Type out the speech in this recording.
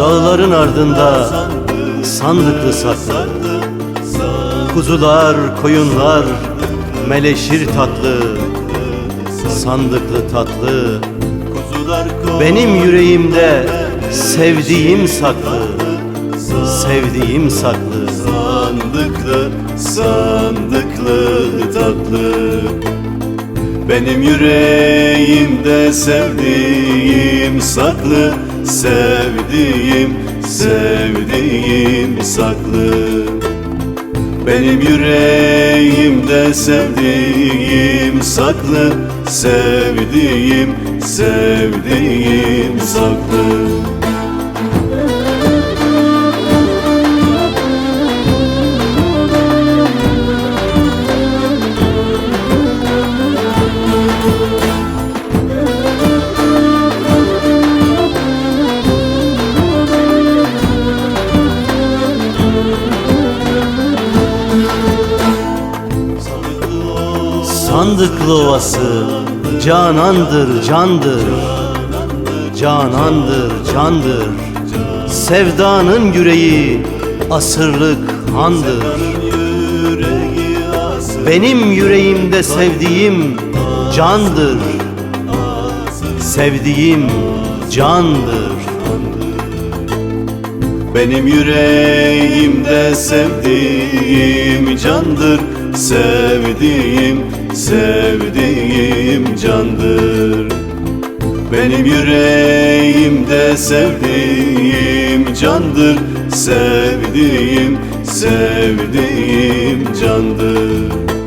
Dağların ardında sandıklı saklı. Kuzular, koyunlar, meleşir tatlı Sandıklı tatlı. Benim yüreğimde sevdiğim saklı Sevdiğim saklı. Sandıklı, sandıklı tatlı. Benim yüreğimde sevdiğim saklı Sevdiğim, sevdiğim saklı. Benim yüreğimde sevdiğim saklı. Sevdiğim, sevdiğim saklı Sandıklı ovası canandır, candır. Canandır, candır. Sevdanın yüreği asırlık handır Benim yüreğimde sevdiğim candır. Sevdiğim candır. Benim yüreğimde sevdiğim candır. Sevdiğim, sevdiğim candır. Benim yüreğimde sevdiğim candır. Sevdiğim, sevdiğim candır